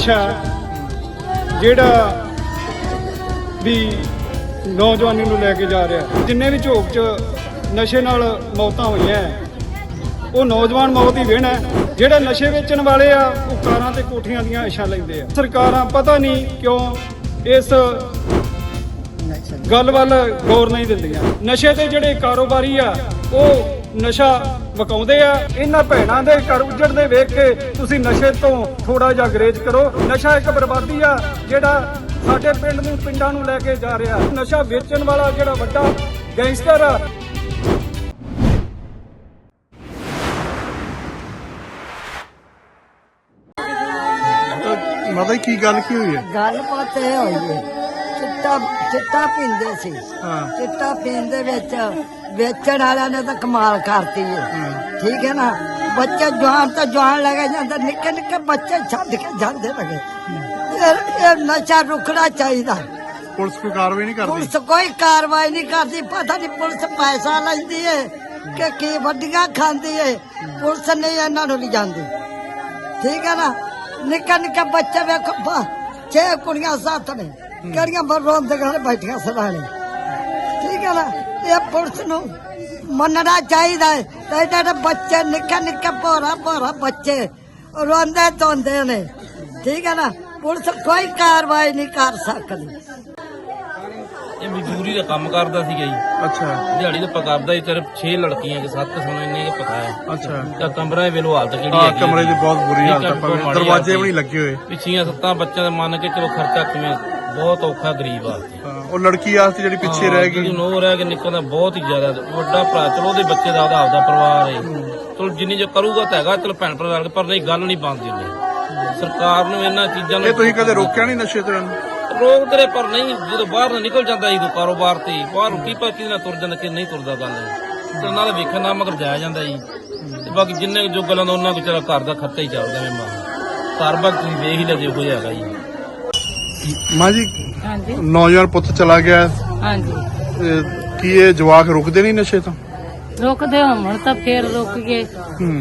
ਨਸ਼ਾ ਜਿਹੜਾ ਵੀ ਨੌਜਵਾਨੀ ਨੂੰ ਲੈ ਕੇ ਜਾ ਰਿਹਾ ਜਿੰਨੇ ਵੀ ਝੋਕ 'ਚ ਨਸ਼ੇ ਨਾਲ ਮੌਤਾਂ ਹੋਈਆਂ ਉਹ ਨੌਜਵਾਨ ਮੌਤ ਹੀ ਵੇਣਾ ਜਿਹੜੇ ਨਸ਼ੇ ਵੇਚਣ ਵਾਲੇ ਆ, ਉਹ ਕਾਰਾਂ ਤੇ ਕੋਠੀਆਂ ਦੀਆਂ ਇਸ਼ਾ ਲੈਂਦੇ ਆ। ਸਰਕਾਰਾਂ ਪਤਾ ਨਹੀਂ ਕਿਉਂ ਇਸ ਗੱਲ ਵੱਲ ਗੌਰ ਨਹੀਂ ਦਿੰਦੀਆਂ। ਨਸ਼ੇ ਦੇ ਜਿਹੜੇ ਕਾਰੋਬਾਰੀ ਆ, ਉਹ ਨਸ਼ਾ ਵਕਾਉਂਦੇ ਆ ਇਹਨਾਂ ਭੈਣਾਂ ਦੇ ਘਰ ਉਜੜਦੇ ਵੇਖ ਕੇ ਤੁਸੀਂ ਨਸ਼ੇ ਤੋਂ ਥੋੜਾ ਜਿਹਾ ਗਰੇਜ ਕਰੋ। ਨਸ਼ਾ ਇੱਕ ਬਰਬਾਦੀ ਆ ਜਿਹੜਾ ਸਾਡੇ ਪਿੰਡ ਨੂੰ ਪਿੰਡਾਂ ਨੂੰ ਲੈ ਕੇ ਜਾ ਰਿਹਾ। ਨਸ਼ਾ ਵੇਚਣ ਵਾਲਾ ਜਿਹੜਾ ਵੱਡਾ ਗੈਂਗਸਟਰ ਆ। ਮਾਤਾ ਜੀ ਕੀ ਗੱਲ ਕੀ ਹੋਈ ਹੈ? ਗੱਲ ਬਾਤ ਇਹ ਹੋਈ ਹੈ ਚਿੱਟਾ ਚਿੱਟਾ ਪੀਂਦੇ ਸੀ। ਹਾਂ। ਚਿੱਟਾ ਪੀਣ ਦੇ ਵਿੱਚ ਵੇਚਣ ਵਾਲਿਆਂ ਨੇ ਤਾਂ ਕਮਾਲ ਕਰਤੀ ਹੈ। ਠੀਕ ਹੈ ਨਾ? ਬੱਚੇ ਜਵਾਨ ਤਾਂ ਜਵਾਨ ਲੱਗੇ ਜਾਂਦੇ ਨਿੱਕੇ ਨਿੱਕੇ ਬੱਚੇ ਛੱਡ ਕੇ ਜਾਂਦੇ ਲਗੇ ਇਹ ਨਸ਼ਾ ਰੁਕਣਾ ਚਾਹੀਦਾ। ਪੁਲਿਸ ਕੋਈ ਕਾਰਵਾਈ ਨਹੀਂ ਕਰਦੀ? ਪੁਲਿਸ ਕੋਈ ਕਾਰਵਾਈ ਨਹੀਂ ਕਰਦੀ ਪਤਾ ਨਹੀਂ ਪੁਲਿਸ ਪੈਸਾ ਲੈਂਦੀ ਹੈ ਕਿ ਕੀ ਵੱਡੀਆਂ ਖਾਂਦੀ ਹੈ ਪੁਲਿਸ ਨਹੀਂ ਇਹਨਾਂ ਨੂੰ ਲਿਜਾਂਦੀ ਠੀਕ ਹੈ ਨਾ? ਨਿੱਕਾ ਨਿੱਕਾ ਬੱਚੇ ਵੇਖੋ ਛੇ ਕੁੜੀਆਂ ਸਾਥ ਨੇ। ਕਿਹੜੀਆਂ ਬਰ ਰੋਂਦੇ ਘਰ ਬੈਠੀਆਂ ਸਦਾਣੇ ਠੀਕ ਹੈ ਨਾ? ਇਹ ਪੁਲਿਸ ਨੂੰ ਮੰਨਣਾ ਚਾਹੀਦਾ ਹੈ। ਤੇ ਜਿਹੜੇ ਬੱਚੇ ਨਿੱਕੇ ਨਿੱਕੇ ਭੋਰਾ ਭੋਰਾ ਬੱਚੇ ਰੋਂਦੇ ਧੋਂਦੇ ਨੇ। ਠੀਕ ਹੈ ਨਾ? ਪੁਲਿਸ ਕੋਈ ਕਾਰਵਾਈ ਨਹੀਂ ਕਰ ਸਕਦੀ। ਇਹ ਮਜ਼ਦੂਰੀ ਦਾ ਕੰਮ ਕਰਦਾ ਸੀਗਾ ਜੀ। ਅੱਛਾ। ਦਿਹਾੜੀ ਦਾ ਪਕਾਰਦਾ ਹੀ ਸਿਰਫ 6 ਲੜਕੀਆਂ ਕਿ 7 ਸਾਨੂੰ ਇੰਨੇ ਪਤਾ ਹੈ ਅੱਛਾ। ਤਾਂ ਕਮਰਾ ਇਹ ਵੇਲੋ ਹਾਲਤ ਕਿਹੜੀ ਆ ਹੈਗੀ ਕਮਰੇ ਦੀ ਬਹੁਤ ਬੁਰੀ ਹਾਲਤ ਮਾੜੀ ਦਰਵਾਜ਼ੇ ਵੀ ਨਹੀਂ ਲੱਗੇ ਹੋਏ। ਪਿੱਛੀਆਂ ਸੱਤਾਂ ਬੱਚਿਆਂ ਦਾ ਮੰਨ ਕੇ ਚਲੋ ਖਰਚਾ ਕਿਵੇਂ ਬਹੁਤ ਔਖਾ ਗਰੀਬ ਆ ਹਾਂ, ਉਹ ਲੜਕੀ ਆਸਤੇ ਜਿਹੜੀ ਪਿੱਛੇ ਰਹਿ ਗਈ। ਨੋ ਰਹਿ ਕੇ ਨਿਕਲਦਾ ਬਹੁਤ ਹੀ ਜ਼ਿਆਦਾ। ਵੱਡਾ ਭਰਾ ਚਲੋ ਉਹਦੇ ਬੱਚੇ ਦਾ ਉਹਦਾ ਆਪਦਾ ਪਰਿਵਾਰ ਹੈ। ਚਲੋ ਜਿੰਨੀ ਜੋ ਕਰੂਗਾ ਤਾਂ ਹੈਗਾ ਚਲੋ ਭੈਣ ਭਰਾ ਰਲ ਕੇ ਪਰ ਨਹੀਂ ਗੱਲ ਨਹੀਂ ਬਣਦੀ ਉਹਨੇ ਸਰਕਾਰ ਨੂੰ ਇਹਨਾਂ ਚੀਜ਼ਾਂ ਨੂੰ ਇਹ ਤੁਸੀਂ ਕਦੇ ਰੋਕਿਆ ਨਹੀਂ ਨਸ਼ੇ ਤੋਂ? ਰੋਕ ਤੇਰੇ ਪਰ ਨਹੀਂ ਜਦੋਂ ਬਾਹਰ ਨੂੰ ਨਿਕਲ ਜਾਂਦਾ ਜਦੋਂ ਕਾਰੋਬਾਰ ਤੇ। ਬਾਹਰ ਰੋਟੀ ਪਾ ਕਿਹਦੇ ਨਾਲ ਤੁਰ ਜਾਂਦਾ ਕਿ ਨਹੀਂ ਤੁਰਦਾ ਗੱਲ। ਤੇ ਨਾਲ ਵੇਖਣ ਨਾਲ ਮਗਰ ਜਾਇਆ ਜਾਂਦਾ ਜੀ ਤੇ ਬਾਕੀ ਜਿੰਨੇ ਜੋ ਗੱਲਾਂ ਦਾ ਉਹਨਾਂ ਚਲਾ ਘਰ ਦਾ ਖਰਚਾ ਹੀ ਚੱਲਦਾ ਮੈਂ ਮਾਂ ਘਰ ਬਾਕੀ ਤੁਸੀਂ ਵੇਖ ਹੀ ਲੈ ਜੇ ਕੋਈ ਹੈਗਾ ਜੀ ਮਾਂ ਜੀ ਹਾਂਜੀ। ਨੌਜਵਾਨ ਪੁੱਤ ਚਲਾ ਗਿਆ। ਹਾਂਜੀ। ਇਹ ਕੀ ਇਹ ਜਵਾਕ ਰੁਕਦੇ ਨਹੀਂ ਨਸ਼ੇ ਤੋਂ? ਰੁਕਦੇ ਹੋਣ ਤਾਂ ਫੇਰ ਰੁਕ ਗਏ।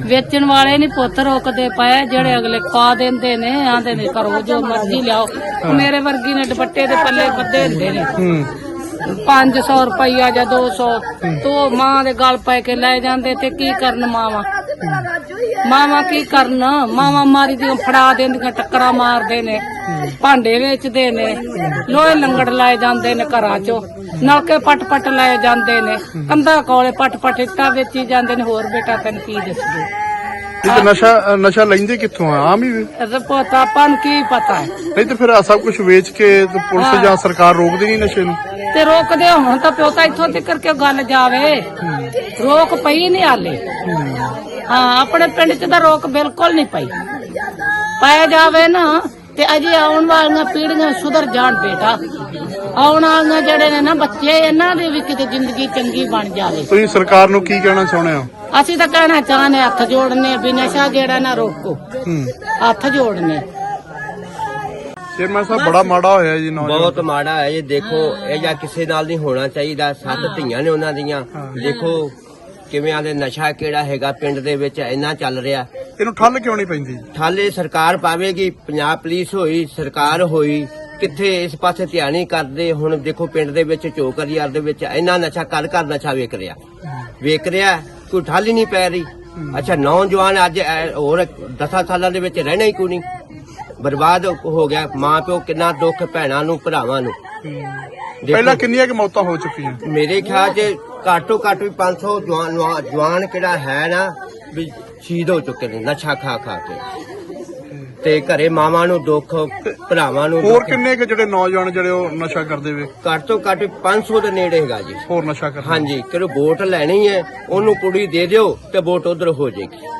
ਵੇਚਣ ਵਾਲੇ ਨਹੀਂ ਪੁੱਤ ਰੁਕਦੇ ਪਏ ਜਿਹੜੇ ਅਗਲੇ ਪਾ ਦਿੰਦੇ ਨੇ ਆਂਦੇ ਨੇ ਕਰੋ ਜੋ ਮਰਜ਼ੀ ਲਿਆਓ। ਮੇਰੇ ਵਰਗੀ ਨੇ ਦੁਪੱਟੇ ਦੇ ਪੱਲੇ ਬੱਦੇ ਹੁੰਦੇ ਨੇ। ਹੂੰ। 500 ਰੁਪਈਆ ਜਾਂ 200 ਤੋ ਮਾਂ ਦੇ ਗਲ ਪੈ ਕੇ ਲੈ ਜਾਂਦੇ ਤੇ ਕੀ ਕਰਨ ਮਾਵਾ? ਮਾਵਾ ਕੀ ਕਰਨ? ਮਾਵਾ ਮਾਰੀ ਦੀਆਂ ਫੜਾ ਦਿੰਦੀਆਂ, ਟੱਕਰਾਂ ਮਾਰਦੇ ਨੇ, ਭਾਂਡੇ ਵੇਚਦੇ ਨੇ, ਲੋਹੇ ਲੰਗੜ ਲਾਏ ਜਾਂਦੇ ਨੇ ਘਰਾਂ ਚੋਂ, ਨਲਕੇ ਪਟ ਪਟ ਲਾਏ ਜਾਂਦੇ ਨੇ, ਕੰਧਾਂ ਕੋਲੇ ਪਟ ਪਟ ਇੱਟਾਂ ਵੇਚੀ ਜਾਂਦੇ ਨੇ, ਹੋਰ ਬੇਟਾ ਤੈਨੂੰ ਕੀ ਦੱਸਦੇ ਇਹ ਤਾਂ ਨਸ਼ਾ ਨਸ਼ਾ ਲੈਂਦੇ ਕਿੱਥੋਂ ਆ? ਆਮ ਹੀ ਵੇ। ਰਿਪੋਰਟ ਆਪਾਂ ਨੂੰ ਕੀ ਪਤਾ? ਹੈ ਨਹੀਂ ਤੇ ਫਿਰ ਆਹ ਸਭ ਕੁਝ ਵੇਚ ਕੇ ਤੇ ਪੁਲਿਸ ਜਾਂ ਸਰਕਾਰ ਰੋਕਦੀ ਨਹੀਂ ਨਸ਼ੇ ਨੂੰ? ਤੇ ਰੋਕਦੇ ਹੁਣ ਤਾਂ ਪਿਓ ਤਾਂ ਇੱਥੋਂ ਤੱਕ ਕਿ ਗੱਲ ਜਾਵੇ। ਰੋਕ ਪਈ ਨਹੀਂ ਹਾਲੇ। ਹਾਂ ਆਪਣੇ ਪਿੰਡ 'ਚ ਤਾਂ ਰੋਕ ਬਿਲਕੁਲ ਨਹੀਂ ਪਈ। ਪਾਇਆ ਜਾਵੇ ਨਾ ਤੇ ਅਜੇ ਆਉਣ ਵਾਲੀਆਂ ਪੀੜ੍ਹੀਆਂ ਸੁਧਰ ਜਾਣ ਬੇਟਾ। ਆਉਣ ਵਾਲੀਆਂ ਜਿਹੜੇ ਨੇ ਨਾ ਬੱਚੇ ਇਹਨਾਂ ਦੇ ਵੀ ਕਿਤੇ ਜ਼ਿੰਦਗੀ ਚੰਗੀ ਬਣ ਜਾਵੇ। ਤੁਸੀਂ ਸਰਕਾਰ ਨੂੰ ਕੀ ਕਹਿਣਾ ਚਾਹੁੰਦੇ ਹੋ? ਅਸੀਂ ਤਾਂ ਕਹਿਣਾ ਚਾਹਨੇ ਹੱਥ ਜੋੜਨੇ ਵੀ ਨਸ਼ਾ ਜਿਹੜਾ ਨਾ ਰੋਕੋ। ਹੂੰ। ਹੱਥ ਜੋੜਨੇ। ਚੇਅਰਮੈਨ ਸਾਹਿਬ ਬੜਾ ਮਾੜਾ ਹੋਇਆ ਜੀ ਨੌਜਵਾਨ। ਬਹੁਤ ਮਾੜਾ ਹੈ ਇਹ ਦੇਖੋ ਇਹ ਜਾਂ ਕਿਸੇ ਨਾਲ ਨਹੀਂ ਹੋਣਾ ਚਾਹੀਦਾ। ਸੱਤ ਧੀਆਂ ਨੇ ਉਹਨਾਂ ਦੀਆਂ। ਦੇਖੋ ਕਿਵੇਂ ਆਦੇ ਨਸ਼ਾ ਕਿਹੜਾ ਹੈਗਾ ਪਿੰਡ ਦੇ ਵਿੱਚ ਇੰਨਾ ਚੱਲ ਰਿਹਾ। ਇਹਨੂੰ ਠੱਲ ਕਿਉਂ ਨਹੀਂ ਪੈਂਦੀ? ਠਾਲੇ ਸਰਕਾਰ ਪਾਵੇਗੀ ਪੰਜਾਬ ਪੁਲਿਸ ਹੋਈ ਸਰਕਾਰ ਹੋਈ ਕਿੱਥੇ ਇਸ ਪਾਸੇ ਧਿਆਨ ਨਹੀਂ ਕਰਦੇ। ਹੁਣ ਦੇਖੋ ਪਿੰਡ ਦੇ ਵਿੱਚ ਚੋਕਰ ਯਾਰ ਦੇ ਵਿੱਚ ਇੰਨਾ ਨਸ਼ਾ ਕਰ ਕਰ ਨਸ਼ਾ ਵੇਚ ਰਿਹਾ। ਵੇਚ ਰਿਹਾ ਕੋਈ ਠੱਲ ਹੀ ਨਹੀਂ ਪੈ ਰਹੀ। ਅੱਛਾ ਨੌਜਵਾਨ ਅੱਜ ਹੋਰ 10 ਸਾਲਾਂ ਦੇ ਵਿੱਚ ਰਹਿਣਾ ਹੀ ਕੋਈ ਨਹੀਂ। ਬਰਬਾਦ ਹੋ ਗਿਆ। ਮਾਂ ਪਿਓ ਕਿੰਨਾ ਦੁੱਖ ਭੈਣਾਂ ਨੂੰ ਭਰਾਵਾਂ ਨੂੰ। ਪਹਿਲਾਂ ਕਿੰਨੀਆਂ ਕਿ ਮੌਤਾਂ ਹੋ ਚੁੱਕੀਆਂ? ਮੇਰੇ ਖਿਆਲ 'ਚ ਘੱਟੋ ਘੱਟ ਵੀ 500 ਜਵਾਨ ਜਵਾਨ ਕਿਹੜਾ ਹੈ ਨਾ ਵੀ ਸ਼ਹੀਦ ਹੋ ਚੁੱਕੇ ਨੇ ਨਸ਼ਾ ਖਾ ਖਾ ਕੇ। ਤੇ ਘਰੇ ਮਾਵਾਂ ਨੂੰ ਦੁੱਖ ਭਰਾਵਾਂ ਨੂੰ ਹੋਰ ਦੁੱਖ। ਕਿੰਨੇ ਕਿ ਜਿਹੜੇ ਨੌਜਵਾਨ ਜਿਹੜੇ ਉਹ ਨਸ਼ਾ ਕਰਦੇ ਵੇ? ਘੱਟ ਤੋਂ ਘੱਟ 500 ਦੇ ਨੇੜੇ ਹੈਗਾ ਜੀ। ਹੋਰ ਨਸ਼ਾ ਕਰਦੇ ਹਾਂਜੀ ਕਿਹੜੇ ਵੋਟ ਲੈਣੀ ਹੈ ਉਹਨੂੰ ਕੁੜੀ ਦੇ ਦਿਓ ਤੇ ਵੋਟ ਉਧਰ ਹੋ ਜਾਏਗੀ।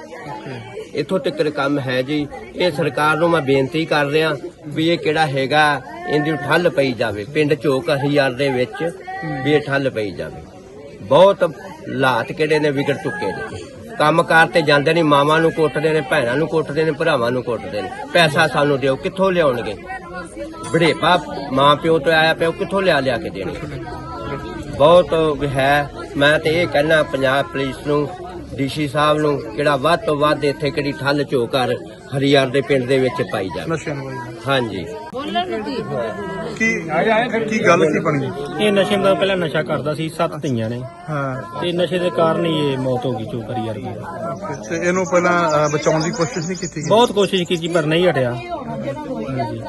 ਇੱਥੋਂ ਤੱਕ ਕੰਮ ਹੈ ਜੀ। ਇਹ ਸਰਕਾਰ ਨੂੰ ਮੈਂ ਬੇਨਤੀ ਕਰ ਰਿਹਾ ਵੀ ਇਹ ਕਿਹੜਾ ਹੈਗਾ ਇਹਦੀ ਠੱਲ ਪਈ ਜਾਵੇ। ਪਿੰਡ ਝੋਕ ਹਜ਼ਾਰ ਦੇ ਵਿੱਚ ਵੀ ਇਹ ਠੱਲ ਪਈ ਜਾਵੇ। ਬਹੁਤ ਹਾਲਾਤ ਕਿਹੜੇ ਨੇ ਵਿਗੜ ਚੁੱਕੇ ਨੇ। ਕੰਮਕਾਰ ਤੇ ਜਾਂਦੇ ਨਹੀਂ, ਮਾਵਾਂ ਨੂੰ ਕੁੱਟਦੇ ਨੇ, ਭੈਣਾਂ ਨੂੰ ਕੁੱਟਦੇ ਨੇ, ਭਰਾਵਾਂ ਨੂੰ ਕੁੱਟਦੇ ਨੇ। ਪੈਸਾ ਸਾਨੂੰ ਦਿਓ, ਕਿੱਥੋਂ ਲਿਆਉਣਗੇ? ਬੜੇਪਾ ਮਾਂ ਪਿਓ ਤੋਂ ਆਇਆ ਪਿਓ ਕਿੱਥੋਂ ਲਿਆ ਲਿਆ ਕੇ ਦੇਣਗੇ? ਬਹੁਤ ਹੈ, ਮੈਂ ਤੇ ਇਹ ਕਹਿਣਾ ਪੰਜਾਬ ਪੁਲਿਸ ਨੂੰ ਡੀਸੀ ਸਾਹਿਬ ਨੂੰ ਕਿਹੜਾ ਵੱਧ ਤੋਂ ਵੱਧ ਇੱਥੇ ਕਿਹੜੀ ਠੱਲ ਝੋ ਕਰ ਹਰੀਆਰ ਦੇ ਪਿੰਡ ਦੇ ਵਿੱਚ ਪਾਈ ਜਾਵੇ। ਨਸ਼ਿਆਂ ਨੂੰ ਹਾਂਜੀ। ਕੀ? ਕੀ ਗੱਲ ਕੀ ਬਣੀ? ਇਹ ਨਸ਼ੇ ਦਾ ਪਹਿਲਾਂ ਨਸ਼ਾ ਕਰਦਾ ਸੀ ਸੱਤ ਧੀਆਂ ਨੇ। ਹਾਂ। ਤੇ ਨਸ਼ੇ ਦੇ ਕਾਰਨ ਹੀ ਇਹ ਮੌਤ ਹੋ ਗਈ ਚੋਕਰੀ ਯਾਰ ਦੀ। ਤੇ ਇਹਨੂੰ ਪਹਿਲਾਂ ਅਹ, ਬਚਾਉਣ ਦੀ ਕੋਸ਼ਿਸ਼ ਨਹੀਂ ਕੀਤੀ ਗਈ? ਬਹੁਤ ਕੋਸ਼ਿਸ਼ ਕੀਤੀ ਪਰ ਨਹੀਂ ਹਟਿਆ। ਹਾਂਜੀ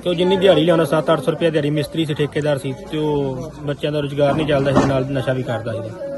ਤੇ ਉਹ ਜਿੰਨੀ ਦਿਹਾੜੀ ਲਿਆਉਂਦਾ 7-800 ਰੁਪਏ ਦਿਹਾੜੀ ਮਿਸਤਰੀ ਸੀ ਠੇਕੇਦਾਰ ਸੀ ਤੇ ਉਹ ਬੱਚਿਆਂ ਦਾ ਰੁਜ਼ਗਾਰ ਨਹੀਂ ਚੱਲਦਾ ਸੀ ਨਾਲ ਨਸ਼ਾ ਵੀ ਕਰਦਾ ਸੀ।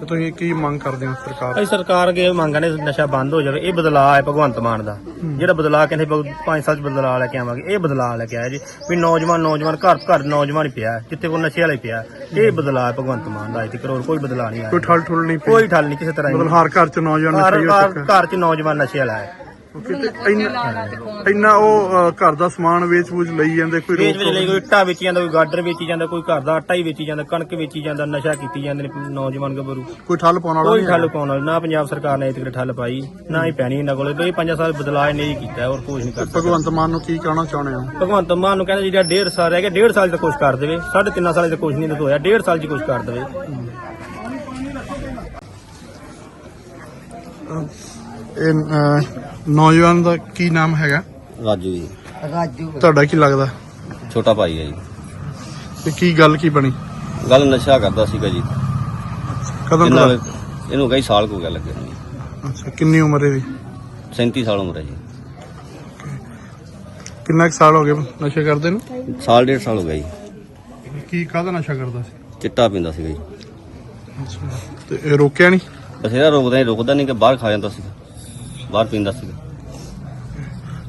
ਤੇ ਤੁਸੀਂ ਕੀ ਮੰਗ ਕਰਦੇ ਹੋ ਸਰਕਾਰ ਅਸੀਂ ਸਰਕਾਰ ਅੱਗੇ ਮੰਗਾਂ ਨੇ ਨਸ਼ਾ ਬੰਦ ਹੋ ਜਾਵੇ ਇਹ ਬਦਲਾਅ ਹੈ ਭਗਵੰਤ ਮਾਨ ਦਾ। ਜਿਹੜਾ ਬਦਲਾਅ ਕਹਿੰਦੇ 5 ਸਾਲ ਚ ਬਦਲਾਅ ਲੈ ਕੇ ਆਵਾਂਗੇ ਇਹ ਬਦਲਾਅ ਲੈ ਕੇ ਆਇਆ ਜੀ। ਵੀ ਨੌਜਵਾਨ ਨੌਜਵਾਨ ਘਰ ਘਰ ਨੌਜਵਾਨ ਹੀ ਪਿਆ ਹੈ, ਜਿੱਥੇ ਕੋਈ ਨਸ਼ੇ ਵਾਲਾ ਹੀ ਪਿਆ। ਹੈ। ਇਹ ਬਦਲਾਅ ਹੈ ਭਗਵੰਤ ਮਾਨ ਦਾ ਅਜੇ ਤੱਕ ਹੋਰ ਕੋਈ ਬਦਲਾਅ ਨਹੀਂ ਕੋਈ ਆਇਆ। ਠੱਲ ਠੁੱਲ ਨਹੀਂ ਪਈ? ਕੋਈ ਠੱਲ ਨਹੀਂ ਕਿਸੇ ਤਰ੍ਹਾਂ ਮਤਲਬ ਦੀ ਹਰ ਘਰ ਚ ਨੌਜਵਾਨ ਘਰ ਨਸ਼ੇ ਹੋ ਘਰ- ਚੁੱਕਾ। ਘਰ ਚ ਨੌਜਵਾਨ ਨਸ਼ੇ ਵਾਲਾ ਹੈ। ਤੇ ਇੰਨਾ ਇੰਨਾ ਉਹ ਘਰ ਦਾ ਸਮਾਨ ਵੇਚ-ਵੂਚ ਲਈ ਜਾਂਦੇ ਕੋਈ ਵੇਚ ਲਈ ਕੋਈ ਇੱਟਾਂ ਵੇਚੀ ਜਾਂਦਾ ਕੋਈ ਗਾਡਰ ਵੇਚੀ ਜਾਂਦਾ ਕੋਈ ਘਰ ਦਾ ਆਟਾ ਹੀ ਵੇਚੀ ਜਾਂਦਾ ਕਣਕ ਵੇਚੀ ਜਾਂਦਾ ਨਸ਼ਾ ਕੀਤੀ ਜਾਂਦੇ ਨੇ ਨੌਜਵਾਨ ਗੱਭਰੂ। ਕੋਈ ਠੱਲ ਪਾਉਣ ਵਾਲਾ ਕੋਈ ਨਹੀਂ ਠੱਲ। ਪਾਉਣ ਵਾਲੀ ਨਾ ਪੰਜਾਬ ਸਰਕਾਰ ਨੇ ਇਤਕੜੇ ਠੱਲ ਪਾਈ ਨਾ ਹੀ ਪੈਣੀ ਇਹਨਾਂ ਕੋਲੇ ਬਈ ਪੰਜਾਂ ਸਾਲ ਬਦਲਾਅ ਨਹੀਂ ਕੀਤਾ ਹੋਰ ਕੁਝ ਨਹੀਂ ਕਰ ਸਕਦਾ ਭਗਵੰਤ ਮਾਨ ਨੂੰ ਕੀ ਕਹਿਣਾ ਚਾਹੁੰਦੇ ਹੋ? ਭਗਵੰਤ ਮਾਨ ਨੂੰ ਕਹਿੰਦੇ ਜਿਹੜਾ ਡੇਢ ਸਾਲ ਰਹਿ ਗਿਆ ਡੇਢ ਸਾਲ ਚ ਕੁਝ ਕਰ ਦੇਵੇ ਸਾਢੇ ਤਿੰਨ ਸਾਲ ਚ ਕੁਝ ਨਹੀਂ ਹੋਇਆ ਡੇਢ ਸਾਲ ਚ ਕੁਝ ਕਰ ਦੇਵੇ। ਇਹ ਨੌਜਵਾਨ ਦਾ ਕੀ ਨਾਮ ਹੈਗਾ? ਰਾਜੂ ਜੀ। ਰਾਜੂ। ਤੁਹਾਡਾ ਕੀ ਲੱਗਦਾ? ਛੋਟਾ ਭਾਈ ਹੈ ਜੀ। ਤੇ ਕੀ ਗੱਲ ਕੀ ਬਣੀ? ਗੱਲ ਨਸ਼ਾ ਕਰਦਾ ਸੀਗਾ ਜੀ। ਕਦੋਂ ਦਾ ਇਹਨੂੰ ਕਈ ਸਾਲ ਹੋ ਗਿਆ ਲੱਗੇ ਨੂੰ ਅੱਛਾ ਕਿੰਨੀ ਉਮਰ ਹੈ ਇਹਦੀ? 37 ਸਾਲ ਉਮਰ ਹੈ ਜੀ। ਕਿੰਨਾ ਕੁ ਸਾਲ ਹੋ ਗਏ ਨਸ਼ੇ ਕਰਦੇ ਨੂੰ? ਸਾਲ ਡੇਢ ਸਾਲ ਹੋ ਗਿਆ ਜੀ। ਕੀ ਕਾਹਦਾ ਨਸ਼ਾ ਕਰਦਾ ਸੀ? ਚਿੱਟਾ ਪੀਂਦਾ ਸੀਗਾ ਜੀ। ਅੱਛਾ। ਤੇ ਇਹ ਰੋਕਿਆ ਨਹੀਂ? ਬਥੇਰਾ ਰੋਕਦਾ ਨਹੀਂ ਰੁਕਦਾ ਨਹੀਂ ਕਿ ਬਾਹਰ ਖਾ ਜਾਂਦਾ ਸੀਗਾ। ਬਾਹਰ ਪੀਂਦਾ ਸੀਗਾ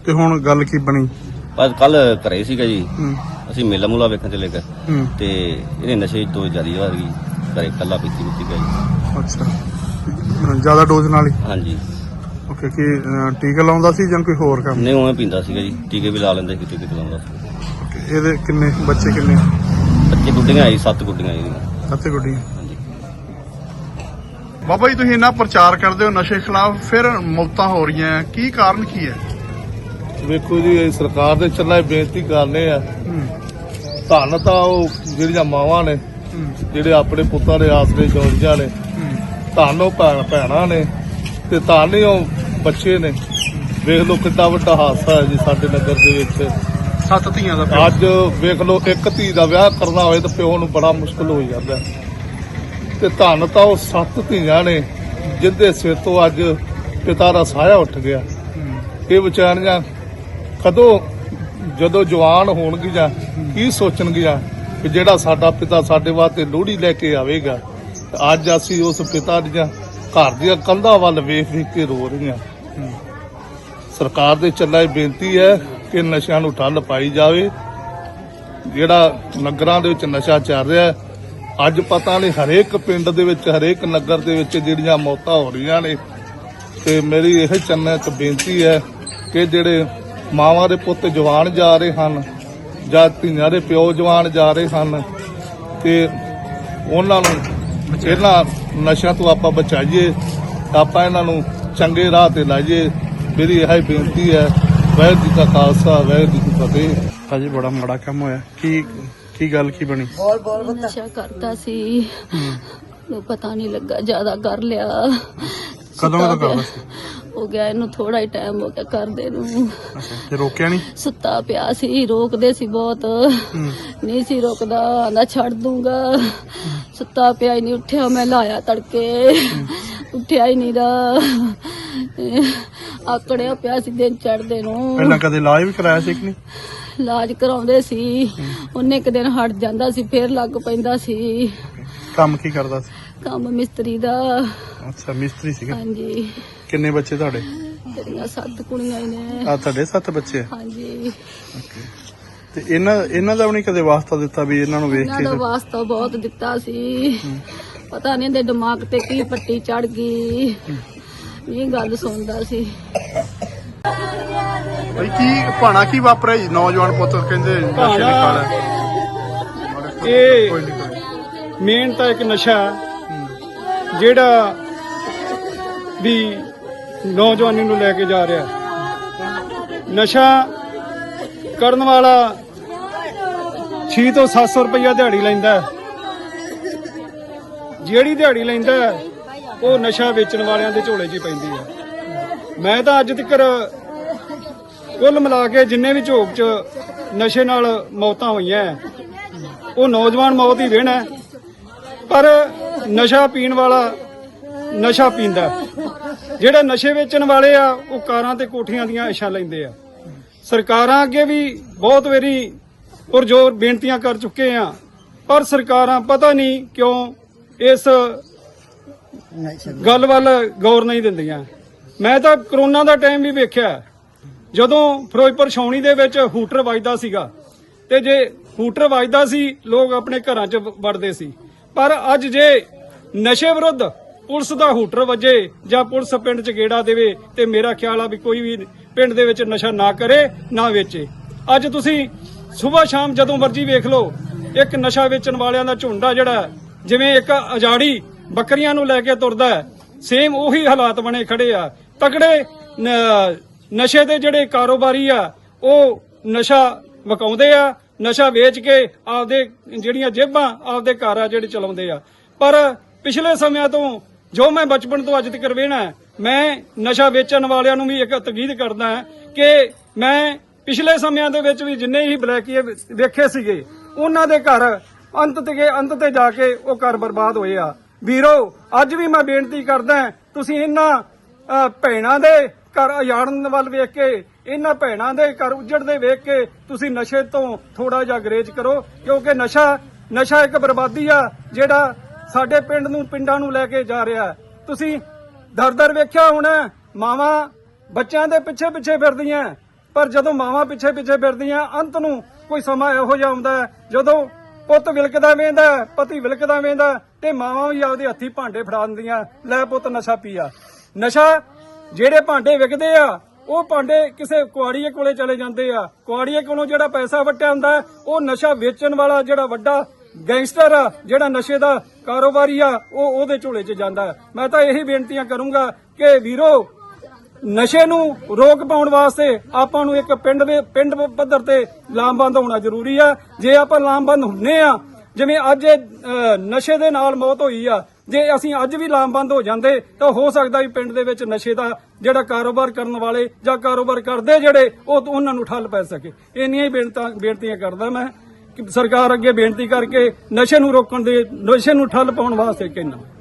ਤੇ ਹੁਣ ਗੱਲ ਕੀ ਬਣੀ? ਪਰ ਕੱਲ ਘਰੇ ਸੀਗਾ ਜੀ। ਹੂੰ। ਅਸੀਂ ਮੇਲਾ ਮੂਲਾ ਵੇਖਣ ਚਲੇ ਗਏ। ਹੂੰ। ਤੇ ਇਹਨੇ ਨਸ਼ੇ ਤੋਂ ਜਾਰੀ ਹੋ ਗਈ ਘਰੇ ਕੱਲਾ ਪੀਤੀ ਪੀਤੀ ਜੀ ਅੱਛਾ। ਜ਼ਿਆਦਾ ਡੋਜ਼ ਨਾਲ ਹੀ? ਹਾਂਜੀ। ਓਕੇ ਕੀ ਅਹ, ਟੀਕਾ ਲਾਉਂਦਾ ਸੀ ਜਾਂ ਕੋਈ ਹੋਰ ਕੰਮ? ਨਹੀਂ ਉਵੇਂ ਪੀਂਦਾ ਸੀਗਾ ਜੀ। ਟੀਕੇ ਵੀ ਲਾ ਲੈਂਦੇ ਸੀ ਟੀਕੇ ਲਾਉਂਦਾ ਸੀ। Okay, ਇਹਦੇ ਕਿੰਨੇ ਬੱਚੇ ਕਿੰਨੇ? ਬੱਚੇ ਗੁੱਡੀਆਂ ਆਈ ਸੱਤ ਗੁੱਡੀਆਂ ਆਈ। ਇਹਦੀਆਂ ਸੱਤੇ ਗੁੱਡੀਆਂ। ਬਾਬਾ ਜੀ ਤੁਸੀਂ ਇੰਨਾ ਪ੍ਰਚਾਰ ਕਰਦੇ ਹੋ ਨਸ਼ੇ ਖਿਲਾਫ ਫਿਰ ਮੌਤਾਂ ਹੋ ਰਹੀਆਂ। ਕੀ ਕਾਰਨ ਕੀ ਹੈ? ਵੇਖੋ ਜੀ ਇਹ ਸਰਕਾਰ ਦੇ ਚੱਲਾ ਬੇਨਤੀ ਕਰਨੇ ਆ। ਧੰਨ ਤਾਂ ਉਹ ਜਿਹੜੀਆਂ ਮਾਵਾਂ ਨੇ ਜਿਹੜੇ ਆਪਣੇ ਪੁੱਤਾਂ ਦੇ ਆਸਰੇ ਜੋੜੀਆਂ ਨੇ ਧੰਨ ਉਹ ਭੈਣ ਭੈਣਾਂ ਨੇ ਤੇ ਧੰਨ ਹੀ ਉਹ ਬੱਚੇ ਨੇ। ਵੇਖ ਲਓ ਕਿੰਨਾ ਵੱਡਾ ਹਾਦਸਾ ਹੈ ਜੀ ਸਾਡੇ ਨਗਰ ਦੇ ਵਿੱਚ। ਸੱਤ ਧੀਆਂ ਦਾ। ਅੱਜ ਵੇਖ ਲਓ ਇੱਕ ਧੀ ਦਾ ਵਿਆਹ ਕਰਨਾ ਹੋਵੇ ਤਾਂ ਪਿਓ ਨੂੰ ਬੜਾ ਮੁਸ਼ਕਲ ਹੋ ਜਾਂਦਾ। ਤੇ ਧੰਨ ਤਾਂ ਉਹ ਸੱਤ ਧੀਆਂ ਨੇ ਜਿੰਦੇ ਸਿਰ ਤੋਂ ਅੱਜ ਪਿਤਾ ਦਾ ਸਾਇਆ ਉੱਠ ਗਿਆ। ਇਹ ਵਿਚਾਰੀਆਂ ਕਦੋਂ ਜਦੋਂ ਜਵਾਨ ਹੋਣਗੀਆਂ ਕੀ ਸੋਚਣਗੀਆਂ ਕਿ ਜਿਹੜਾ ਸਾਡਾ ਪਿਤਾ ਸਾਡੇ ਵਾਸਤੇ ਲੋਹੜੀ ਲੈ ਕੇ ਆਵੇਗਾ। ਅੱਜ ਅਸੀਂ ਉਸ ਪਿਤਾ ਦੀਆਂ ਘਰ ਦੀਆਂ ਕੰਧਾਂ ਵੱਲ ਵੇਖ ਵੇਖ ਕੇ ਰੋ ਰਹੀਆਂ। ਸਰਕਾਰ ਦੇ ਚੱਲਾ ਇਹ ਬੇਨਤੀ ਹੈ ਕਿ ਨਸ਼ਿਆਂ ਨੂੰ ਠੱਲ ਪਾਈ ਜਾਵੇ। ਜਿਹੜਾ ਨਗਰਾਂ ਦੇ ਵਿੱਚ ਨਸ਼ਾ ਚੱਲ ਰਿਹਾ ਹੈ, ਅੱਜ ਪਤਾ ਨਹੀਂ, ਹਰੇਕ ਪਿੰਡ ਦੇ ਵਿੱਚ, ਹਰੇਕ ਨਗਰ ਦੇ ਵਿੱਚ ਜਿਹੜੀਆਂ ਮੌਤਾਂ ਹੋ ਰਹੀਆਂ ਨੇ। ਤੇ ਮੇਰੀ ਇਹ ਚੰਨਾ ਚ ਬੇਨਤੀ ਹੈ ਕਿ ਜਿਹੜੇ ਮਾਵਾਂ ਦੇ ਪੁੱਤ ਜਵਾਨ ਜਾ ਰਹੇ ਹਨ ਜਾਂ ਧੀਆਂ ਦੇ ਪਿਓ ਜਵਾਨ ਜਾ ਰਹੇ ਹਨ, ਤੇ ਉਹਨਾਂ ਨੂੰ ਇਹਨਾਂ ਨਸ਼ਿਆਂ ਤੋਂ ਆਪਾਂ ਬਚਾਈਏ, ਆਪਾਂ ਇਹਨਾਂ ਨੂੰ ਚੰਗੇ ਰਾਹ ਤੇ ਲਾਈਏ। ਮੇਰੀ ਇਹ ਹੀ ਬੇਨਤੀ ਹੈ, ਵਾਹਿਗੁਰੂ ਜੀ ਕਾ ਖਾਲਸਾ, ਵਾਹਿਗੁਰੂ ਜੀ ਕੀ ਫਤਿਹ। ਭਾਜੀ, ਬੜਾ ਮਾੜਾ ਕੰਮ ਹੋਇਆ। ਕਿ ਕੀ ਗੱਲ ਕੀ ਬਣੀ? ਨਸ਼ਾ ਕਰਦਾ ਸੀ। ਨੂੰ ਪਤਾ ਨਹੀਂ ਲੱਗਾ ਜ਼ਿਆਦਾ ਕਰ ਲਿਆ। ਕਦੋਂ ਸੁੱਤਾ ਕਰਦਾ। ਸੀ? ਹੋ ਗਿਆ ਇਹਨੂੰ ਥੋੜਾ ਹੀ ਟਾਈਮ ਹੋ ਗਿਆ ਕਰਦੇ ਨੂੰ। ਅੱਛਾ ਤੇ ਰੋਕਿਆ ਨਹੀਂ? ਸੁੱਤਾ ਪਿਆ ਸੀ ਰੋਕਦੇ ਸੀ ਬਹੁਤ। ਨਹੀਂ ਸੀ ਰੋਕਦਾ ਆਂਦਾ ਛੱਡ ਦੂੰਗਾ। ਸੁੱਤਾ ਪਿਆ ਹੀ ਨਹੀਂ ਉੱਠਿਆ ਮੈਂ ਲਾਇਆ ਤੜਕੇ। ਉੱਠਿਆ ਹੀ ਨਹੀਂ ਦਾ ਆਕੜਿਆ ਪਿਆ ਸੀ ਦਿਨ ਚੜਦੇ ਨੂੰ। ਪਹਿਲਾਂ ਕਦੇ ਇਲਾਜ ਵੀ ਕਰਾਇਆ ਸੀ ਕਿ ਨਹੀਂ? ਇਲਾਜ ਕਰਾਉਂਦੇ ਸੀ। ਉਹਨੇ ਇੱਕ ਦਿਨ ਹਟ ਜਾਂਦਾ ਸੀ ਫੇਰ ਲੱਗ ਪੈਂਦਾ ਸੀ। ਕੰਮ ਕੀ ਕਰਦਾ ਸੀ? ਕੰਮ ਮਿਸਤਰੀ ਦਾ। ਅੱਛਾ ਮਿਸਤਰੀ ਸੀਗਾ? ਹਾਂਜੀ। ਕਿੰਨੇ ਬੱਚੇ ਤੁਹਾਡੇ? ਤੇਰੀਆਂ ਸੱਤ ਕੁੜੀਆਂ ਹੀ ਨੇ। ਆ ਤੁਹਾਡੇ ਸੱਤ ਬੱਚੇ ਆ? ਹਾਂਜੀ। ਤੇ ਇਹਨਾਂ ਇਹਨਾਂ ਦਾ ਵੀ ਨਹੀਂ ਕਦੇ ਵਾਸਤਾ ਦਿੱਤਾ ਵੀ ਇਹਨਾਂ ਨੂੰ ਵੇਖ ਇਹਨਾਂ ਦਾ ਵਾਸਤਾ ਬਹੁਤ ਦਿੱਤਾ ਸੀ। ਪਤਾ ਨਹੀਂ ਇਹਦੇ ਦਿਮਾਗ ਤੇ ਕੀ ਪੱਟੀ ਚੜ ਗਈ। ਇਹ ਗੱਲ ਸੁਣਦਾ ਸੀ। ਬਈ ਕੀ ਭਾਣਾ ਕੀ ਵਾਪਰਿਆ ਜੀ? ਨੌਜਵਾਨ ਪੁੱਤ ਕਹਿੰਦੇ ਨਸ਼ੇ ਭਾਣਾ- ਇਹ ਕੋਈ ਨਹੀਂ ਮੇਨ ਤਾਂ ਇੱਕ ਨਸ਼ਾ। ਜਿਹੜਾ ਵੀ ਨੌਜਵਾਨੀ ਨੂੰ ਲੈ ਕੇ ਜਾ ਰਿਹਾ। ਨਸ਼ਾ ਕਰਨ ਵਾਲਾ 6 ਤੋਂ 700 ਰੁਪਇਆ ਦਿਹਾੜੀ ਲੈਂਦਾ ਹੈ। ਜਿਹੜੀ ਦਿਹਾੜੀ ਲੈਂਦਾ ਹੈ, ਉਹ ਨਸ਼ਾ ਵੇਚਣ ਵਾਲਿਆਂ ਦੇ ਝੋਲੇ 'ਚ ਹੀ ਪੈਂਦੀ ਆ ਮੈਂ ਤਾਂ ਅੱਜ ਤੱਕ ਕੁੱਲ ਮਿਲਾ ਕੇ ਜਿੰਨੇ ਵੀ ਝੋਕ 'ਚ ਨਸ਼ੇ ਨਾਲ ਮੌਤਾਂ ਹੋਈਆਂ ਉਹ ਨੌਜਵਾਨ ਮੌਤ ਹੀ ਵੇਣਾ ਪਰ ਨਸ਼ਾ ਪੀਣ ਵਾਲਾ ਨਸ਼ਾ ਪੀਂਦਾ ਜਿਹੜੇ ਨਸ਼ੇ ਵੇਚਣ ਵਾਲੇ ਆ ਉਹ ਕਾਰਾਂ ਤੇ ਕੋਠੀਆਂ ਦੀਆਂ ਇਸ਼ਾ ਲੈਂਦੇ ਆ। ਸਰਕਾਰਾਂ ਅੱਗੇ ਵੀ ਬਹੁਤ ਵਾਰੀ ਪੁਰਜੋਰ ਬੇਨਤੀਆਂ ਕਰ ਚੁੱਕੇ ਆ ਪਰ ਸਰਕਾਰਾਂ ਪਤਾ ਨਹੀਂ ਕਿਉਂ ਇਸ ਗੱਲ ਵੱਲ ਗੌਰ ਨਹੀਂ ਦਿੰਦੀਆਂ। ਮੈਂ ਤਾਂ ਕਰੋਨਾ ਦਾ ਟਾਈਮ ਵੀ ਵੇਖਿਆ। ਜਦੋਂ ਫਿਰੋਜ਼ਪੁਰ ਛਾਉਣੀ ਦੇ ਵਿੱਚ ਹੂਟਰ ਵੱਜਦਾ ਸੀਗਾ, ਤੇ ਜੇ ਹੂਟਰ ਵੱਜਦਾ ਸੀ, ਲੋਕ ਆਪਣੇ ਘਰਾਂ 'ਚ ਵੜਦੇ ਸੀ। ਪਰ ਅੱਜ ਜੇ ਨਸ਼ੇ ਵਿਰੁੱਧ ਪੁਲਿਸ ਦਾ ਹੂਟਰ ਵੱਜੇ, ਜਾਂ ਪੁਲਿਸ ਪਿੰਡ 'ਚ ਗੇੜਾ ਦੇਵੇ, ਤੇ ਮੇਰਾ ਖਿਆਲ ਆ ਵੀ ਕੋਈ ਵੀ ਪਿੰਡ ਦੇ ਵਿੱਚ ਨਸ਼ਾ ਨਾ ਕਰੇ, ਨਾ ਵੇਚੇ। ਅੱਜ ਤੁਸੀਂ ਸਵੇਰ ਸ਼ਾਮ ਜਦੋਂ ਮਰਜ਼ੀ ਵੇਖ ਲਓ, ਇੱਕ ਨਸ਼ਾ ਵੇਚਣ ਵਾਲਿਆਂ ਦਾ ਝੁੰਡਾ ਜਿਹੜਾ, ਜਿਵੇਂ ਇੱਕ ਅਜਾੜੀ ਬੱਕਰੀਆਂ ਨੂੰ ਲੈ ਕੇ ਤੁਰਦਾ ਹੈ, ਸੇਮ ਉਹੀ ਹਾਲਾਤ ਬਣੇ ਖੜੇ ਆ। ਤਕੜੇ ਨਸ਼ੇ ਦੇ ਜਿਹੜੇ ਕਾਰੋਬਾਰੀ ਆ, ਉਹ ਨਸ਼ਾ ਵਕਾਉਂਦੇ ਆ, ਨਸ਼ਾ ਵੇਚ ਕੇ ਆਪਦੇ ਜਿਹੜੀਆਂ ਜੇਬਾਂ ਆਪਦੇ ਘਰ ਆ ਜਿਹੜੇ ਚਲਾਉਂਦੇ ਆ। ਪਰ ਪਿਛਲੇ ਸਮਿਆਂ ਤੋਂ ਜੋ ਮੈਂ ਬਚਪਨ ਤੋਂ ਅੱਜ ਤੱਕ ਵੇਣਾ ਮੈਂ ਨਸ਼ਾ ਵੇਚਣ ਵਾਲਿਆਂ ਨੂੰ ਵੀ ਇੱਕ ਤਕੀਦ ਕਰਦਾ ਕਿ ਮੈਂ ਪਿਛਲੇ ਸਮਿਆਂ ਦੇ ਵਿੱਚ ਵੀ ਜਿੰਨੇ ਹੀ ਬਲੈਕੀਏ ਵੇਖੇ ਸੀਗੇ, ਉਹਨਾਂ ਦੇ ਘਰ ਅੰਤ ਤੇ ਅੰਤ ਤੇ ਜਾ ਕੇ ਉਹ ਘਰ ਬਰਬਾਦ ਹੋਏ ਆ। ਵੀਰੋ, ਅੱਜ ਵੀ ਮੈਂ ਬੇਨਤੀ ਕਰਦਾ ਤੁਸੀਂ ਇਹਨਾਂ ਭੈਣਾਂ ਦੇ ਘਰ ਉਜਾੜਨ ਵੱਲ ਵੇਖ ਕੇ, ਇਹਨਾਂ ਭੈਣਾਂ ਦੇ ਘਰ ਉਜੜਦੇ ਵੇਖ ਕੇ ਤੁਸੀਂ ਨਸ਼ੇ ਤੋਂ ਥੋੜਾ ਜਿਹਾ ਗਰੇਜ ਕਰੋ, ਕਿਉਂਕਿ ਨਸ਼ਾ ਨਸ਼ਾ ਇੱਕ ਬਰਬਾਦੀ ਆ ਜਿਹੜਾ ਸਾਡੇ ਪਿੰਡ ਨੂੰ, ਪਿੰਡਾਂ ਨੂੰ ਲੈ ਕੇ ਜਾ ਰਿਹਾ। ਤੁਸੀਂ ਦਰ ਵੇਖਿਆ ਹੋਣਾ, ਮਾਵਾਂ ਬੱਚਿਆਂ ਦੇ ਪਿੱਛੇ ਪਿੱਛੇ ਫਿਰਦੀਆਂ। ਪਰ ਜਦੋਂ ਮਾਵਾਂ ਪਿੱਛੇ ਪਿੱਛੇ ਫਿਰਦੀਆਂ, ਅੰਤ ਨੂੰ ਕੋਈ ਸਮਾਂ ਇਹੋ ਜਿਹਾ ਆਉਂਦਾ ਹੈ, ਜਦੋਂ ਪੁੱਤ ਵਿਲਕਦਾ ਵੇਂਦਾ, ਪਤੀ ਵਿਲਕਦਾ ਵੇਂਦਾ, ਤੇ ਮਾਵਾਂ ਵੀ ਆਪਦੇ ਹੱਥੀ ਭਾਂਡੇ ਫੜਾ ਦਿੰਦੀਆਂ, ਲੈ ਪੁੱਤ ਨਸ਼ਾ ਪੀਆ ਨਸ਼ਾ ਜਿਹੜੇ ਭਾਂਡੇ ਵਿਕਦੇ ਆ, ਉਹ ਭਾਂਡੇ ਕਿਸੇ ਕੁਆੜੀਏ ਕੋਲੇ ਚਲੇ ਜਾਂਦੇ ਆ। ਕੁਆੜੀਏ ਕੋਲੋਂ ਜਿਹੜਾ ਪੈਸਾ ਵਟਿਆ ਹੁੰਦਾ ਉਹ ਨਸ਼ਾ ਵੇਚਣ ਵਾਲਾ ਜਿਹੜਾ ਵੱਡਾ ਗੈਂਗਸਟਰ ਆ, ਜਿਹੜਾ ਨਸ਼ੇ ਦਾ ਕਾਰੋਬਾਰੀ ਆ, ਉਹ ਉਹਦੇ ਝੋਲੇ 'ਚ ਜਾਂਦਾ ਮੈਂ ਤਾਂ ਇਹੀ ਬੇਨਤੀਆਂ ਕਰੂੰਗਾ ਕਿ ਵੀਰੋ, ਨਸ਼ੇ ਨੂੰ ਰੋਕ ਪਾਉਣ ਵਾਸਤੇ ਆਪਾਂ ਨੂੰ ਇੱਕ ਪਿੰਡ ਦੇ ਪਿੰਡ ਪੱਧਰ ਤੇ ਲਾਮਬੰਦ ਹੋਣਾ ਜ਼ਰੂਰੀ ਆ। ਜੇ ਆਪਾਂ ਲਾਮਬੰਦ ਹੁੰਨੇ ਆ, ਜਿਵੇਂ ਅੱਜ ਨਸ਼ੇ ਦੇ ਨਾਲ ਮੌਤ ਹੋਈ ਆ ਜੇ ਅਸੀਂ ਅੱਜ ਵੀ ਲਾਮਬੰਦ ਹੋ ਜਾਂਦੇ, ਤਾਂ ਹੋ ਸਕਦਾ ਵੀ ਪਿੰਡ ਦੇ ਵਿੱਚ ਨਸ਼ੇ ਦਾ ਜਿਹੜਾ ਕਾਰੋਬਾਰ ਕਰਨ ਵਾਲੇ ਜਾਂ ਕਾਰੋਬਾਰ ਕਰਦੇ ਜਿਹੜੇ, ਉਹ ਉਹਨਾਂ ਨੂੰ ਠੱਲ ਪੈ ਸਕੇ। ਇੰਨੀਆਂ ਹੀ ਬੇਨਤਾਂ, ਬੇਨਤੀਆਂ ਕਰਦਾ ਮੈਂ ਕਿ ਸਰਕਾਰ ਅੱਗੇ ਬੇਨਤੀ ਕਰਕੇ ਨਸ਼ੇ ਨੂੰ ਰੋਕਣ ਦੇ, ਨਸ਼ੇ ਨੂੰ ਠੱਲ ਪਾਉਣ ਵਾਸਤੇ ਕਹਿਣਾ